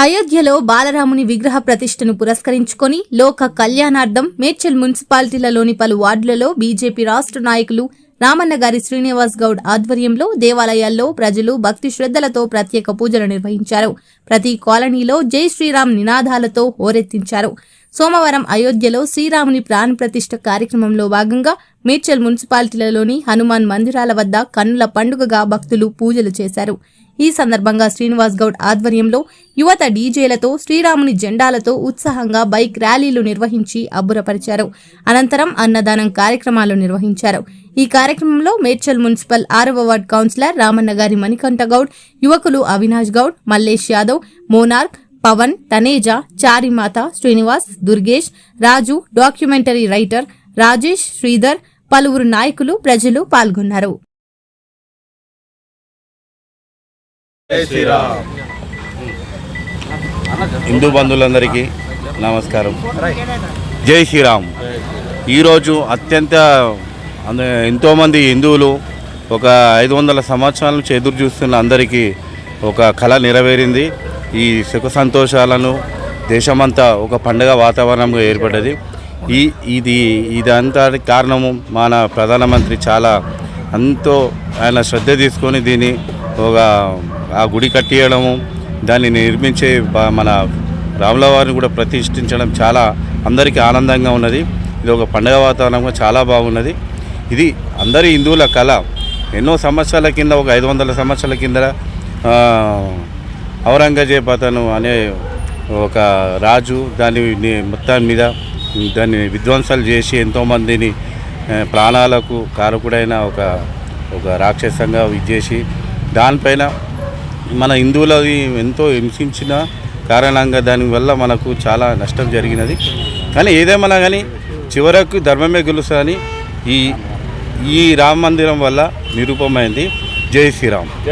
అయోధ్యలో బాలరాముని విగ్రహ ప్రతిష్టను పురస్కరించుకొని లోక కళ్యాణార్థం మేడ్చల్ మున్సిపాలిటీలలోని పలు వార్డులలో బీజేపీ రాష్ట్ర నాయకులు రామన్న గారి శ్రీనివాస్ గౌడ్ ఆధ్వర్యంలో దేవాలయాల్లో ప్రజలు భక్తి శ్రద్ధలతో ప్రత్యేక పూజలు నిర్వహించారు. ప్రతి కాలనీలో జై శ్రీరామ్ నినాదాలతో హోరెత్తించారు. సోమవారం అయోధ్యలో శ్రీరాముని ప్రాణ ప్రతిష్ఠ కార్యక్రమంలో భాగంగా మేడ్చల్ మున్సిపాలిటీలలోని హనుమాన్ మందిరాల వద్ద కన్నుల పండుగగా భక్తులు పూజలు చేశారు. ఈ సందర్భంగా శ్రీనివాస్ గౌడ్ ఆధ్వర్యంలో యువత డీజేలతో శ్రీరాముని జెండాలతో ఉత్సాహంగా బైక్ ర్యాలీలు నిర్వహించి అబ్బురపరిచారు. అనంతరం అన్నదానం కార్యక్రమాలు నిర్వహించారు. ఈ కార్యక్రమంలో మేడ్చల్ మున్సిపల్ ఆరవ వార్డ్ కౌన్సిలర్ రామన్న గారి మణికంఠ గౌడ్ యువకులు అవినాష్ గౌడ్ మల్లేష్ యాదవ్ మోనార్క్ పవన్ తనేజ చారిమాత శ్రీనివాస్ దుర్గేష్ రాజు డాక్యుమెంటరీ రైటర్ రాజేష్ శ్రీధర్ పలువురు నాయకులు ప్రజలు పాల్గొన్నారు. హిందూ బంధువులందరికీ నమస్కారం. జై శ్రీరామ్. ఈరోజు అత్యంత ఎంతోమంది హిందువులు ఒక ఐదు వందల సంవత్సరాల నుంచి ఎదురు చూస్తున్న అందరికీ ఒక కళ నెరవేరింది. ఈ సుఖ సంతోషాలను దేశమంతా ఒక పండుగ వాతావరణంగా ఏర్పడ్డది. ఈ ఇది ఇదంతా కారణము మన ప్రధానమంత్రి చాలా ఎంతో ఆయన శ్రద్ధ తీసుకొని దీన్ని ఒక ఆ గుడి కట్టియడము దాన్ని నిర్మించే మన రాములవారిని కూడా ప్రతిష్ఠించడం చాలా అందరికీ ఆనందంగా ఉన్నది. ఇది ఒక పండగ వాతావరణంగా చాలా బాగున్నది. ఇది అందరి హిందువుల కళ. ఎన్నో సంవత్సరాల కింద ఒక ఐదు వందల సంవత్సరాల కింద ఔరంగజేబ్ అతను అనే ఒక రాజు దాని మొత్తాన్ని మొత్తం మీద దాన్ని విధ్వంసాలు చేసి ఎంతోమందిని ప్రాణాలకు కారకుడైన ఒక ఒక రాక్షసంగా ఇచ్చేసి దానిపైన మన హిందువులది ఎంతో హింసించిన కారణంగా దానివల్ల మనకు చాలా నష్టం జరిగినది. కానీ ఏదేమన్నా కానీ చివరకు ధర్మమే గెలుస్తుందని ఈ ఈ రామ మందిరం వల్ల నిరూపమైంది. జై శ్రీరామ్.